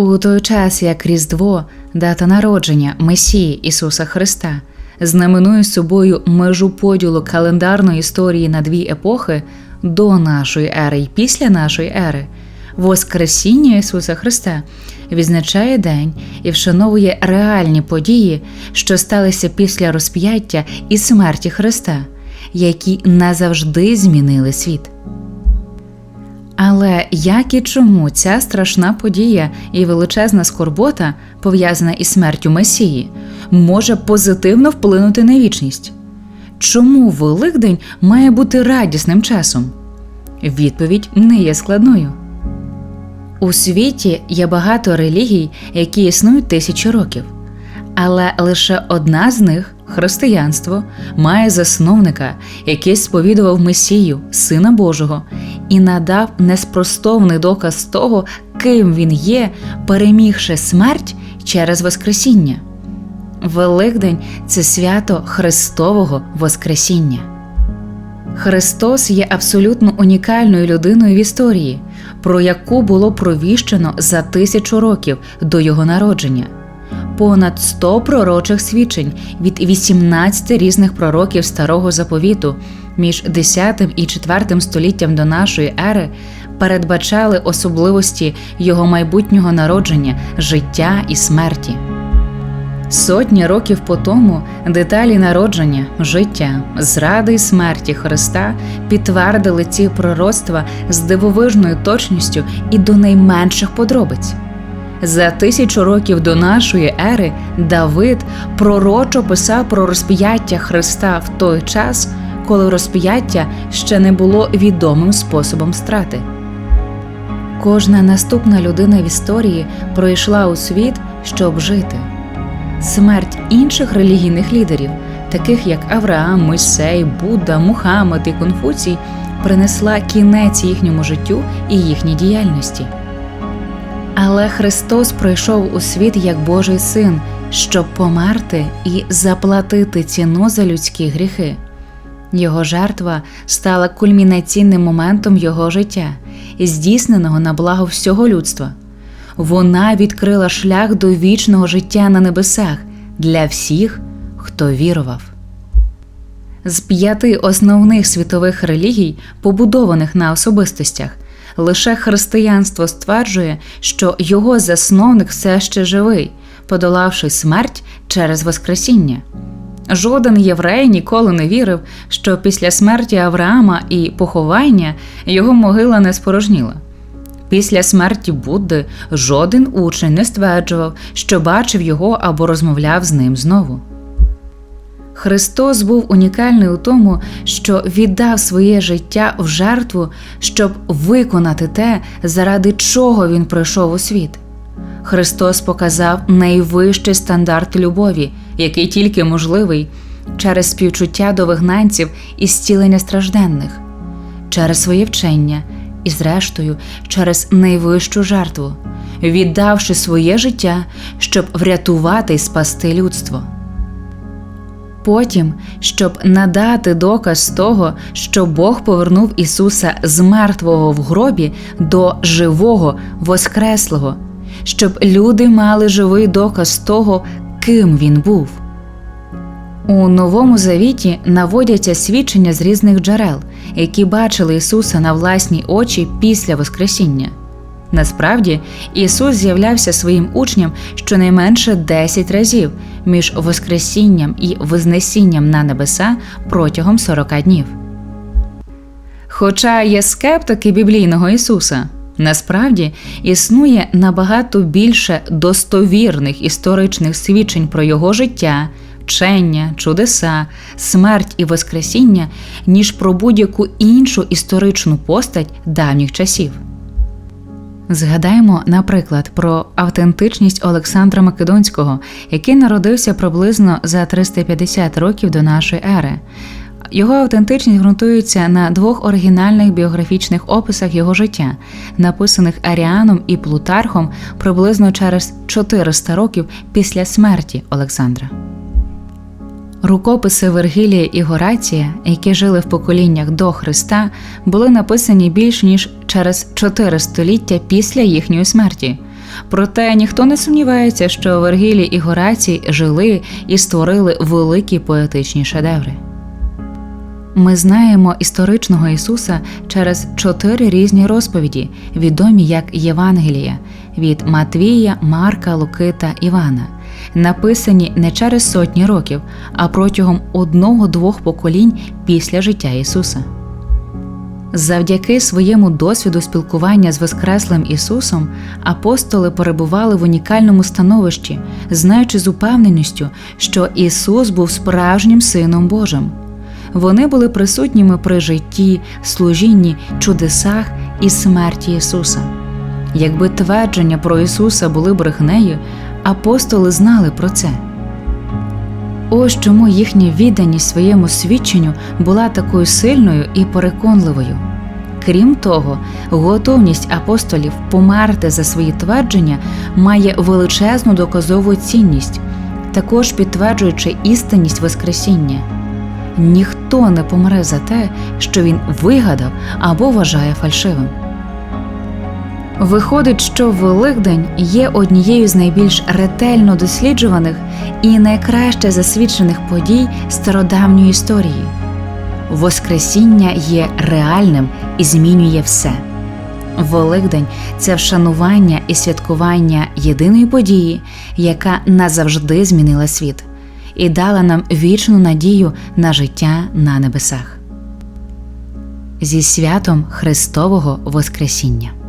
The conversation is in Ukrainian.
У той час, як Різдво, дата народження Месії Ісуса Христа, знаменує собою межу поділу календарної історії на дві епохи до нашої ери і після нашої ери, Воскресіння Ісуса Христа відзначає день і вшановує реальні події, що сталися після розп'яття і смерті Христа, які назавжди змінили світ. Але як і чому ця страшна подія і величезна скорбота, пов'язана із смертю Месії, може позитивно вплинути на вічність? Чому Великдень має бути радісним часом? Відповідь не є складною. У світі є багато релігій, які існують тисячі років, але лише одна з них християнство має засновника, який сповідував Месію, Сина Божого, і надав неспростовний доказ того, ким він є, перемігши смерть через Воскресіння. Великдень це свято Христового Воскресіння. Христос є абсолютно унікальною людиною в історії, про яку було провіщено за тисячу років до його народження. Понад 100 пророчих свідчень від 18 різних пророків старого заповіту між 10 і 4 століттям до нашої ери передбачали особливості його майбутнього народження, життя і смерті. Сотні років по тому деталі народження, життя, зради й смерті Христа підтвердили ці пророцтва з дивовижною точністю і до найменших подробиць. За тисячу років до нашої ери Давид пророчо писав про розп'яття Христа в той час, коли розп'яття ще не було відомим способом страти. Кожна наступна людина в історії пройшла у світ, щоб жити. Смерть інших релігійних лідерів, таких як Авраам, Мойсей, Будда, Мухаммед і Конфуцій, принесла кінець їхньому життю і їхній діяльності. Але Христос прийшов у світ як Божий син, щоб померти і заплатити ціну за людські гріхи. Його жертва стала кульмінаційним моментом його життя, здійсненого на благо всього людства. Вона відкрила шлях до вічного життя на небесах для всіх, хто вірував. З п'яти основних світових релігій, побудованих на особистостях, лише християнство стверджує, що його засновник все ще живий, подолавши смерть через Воскресіння. Жоден єврей ніколи не вірив, що після смерті Авраама і поховання його могила не спорожніла. Після смерті Будди жоден учень не стверджував, що бачив його або розмовляв з ним знову. Христос був унікальний у тому, що віддав своє життя в жертву, щоб виконати те, заради чого Він прийшов у світ. Христос показав найвищий стандарт любові, який тільки можливий, через співчуття до вигнанців і зцілення стражденних, через своє вчення і, зрештою, через найвищу жертву, віддавши своє життя, щоб врятувати і спасти людство. Потім, щоб надати доказ того, що Бог повернув Ісуса з мертвого в гробі до живого, воскреслого, щоб люди мали живий доказ того, ким він був. У Новому Завіті наводяться свідчення з різних джерел, які бачили Ісуса на власні очі після Воскресіння. Насправді, Ісус з'являвся своїм учням щонайменше 10 разів між Воскресінням і Вознесінням на небеса протягом 40 днів. Хоча є скептики біблійного Ісуса, насправді існує набагато більше достовірних історичних свідчень про Його життя, вчення, чудеса, смерть і Воскресіння, ніж про будь-яку іншу історичну постать давніх часів. Згадаємо, наприклад, про автентичність Олександра Македонського, який народився приблизно за 350 років до нашої ери. Його автентичність ґрунтується на двох оригінальних біографічних описах його життя, написаних Аріаном і Плутархом приблизно через 400 років після смерті Олександра. Рукописи Вергілія і Горація, які жили в поколіннях до Христа, були написані більш ніж через чотири століття після їхньої смерті, Проте ніхто не сумнівається, що Вергілій і Горацій жили і створили великі поетичні шедеври. Ми знаємо історичного Ісуса через чотири різні розповіді, відомі як Євангелія від Матвія, Марка, Луки та Івана, написані не через сотні років, а протягом одного-двох поколінь після життя Ісуса. Завдяки своєму досвіду спілкування з Воскреслим Ісусом апостоли перебували в унікальному становищі, знаючи з упевненістю, що Ісус був справжнім Сином Божим. Вони були присутніми при житті, служінні, чудесах і смерті Ісуса. Якби твердження про Ісуса були брехнею, апостоли знали про це. Ось чому їхня відданість своєму свідченню була такою сильною і переконливою. Крім того, готовність апостолів померти за свої твердження має величезну доказову цінність, також підтверджуючи істинність Воскресіння. Ніхто не помре за те, що він вигадав або вважає фальшивим. Виходить, що Великдень є однією з найбільш ретельно досліджуваних і найкраще засвідчених подій стародавньої історії. Воскресіння є реальним і змінює все. Великдень це вшанування і святкування єдиної події, яка назавжди змінила світ і дала нам вічну надію на життя на небесах. Зі святом Христового Воскресіння.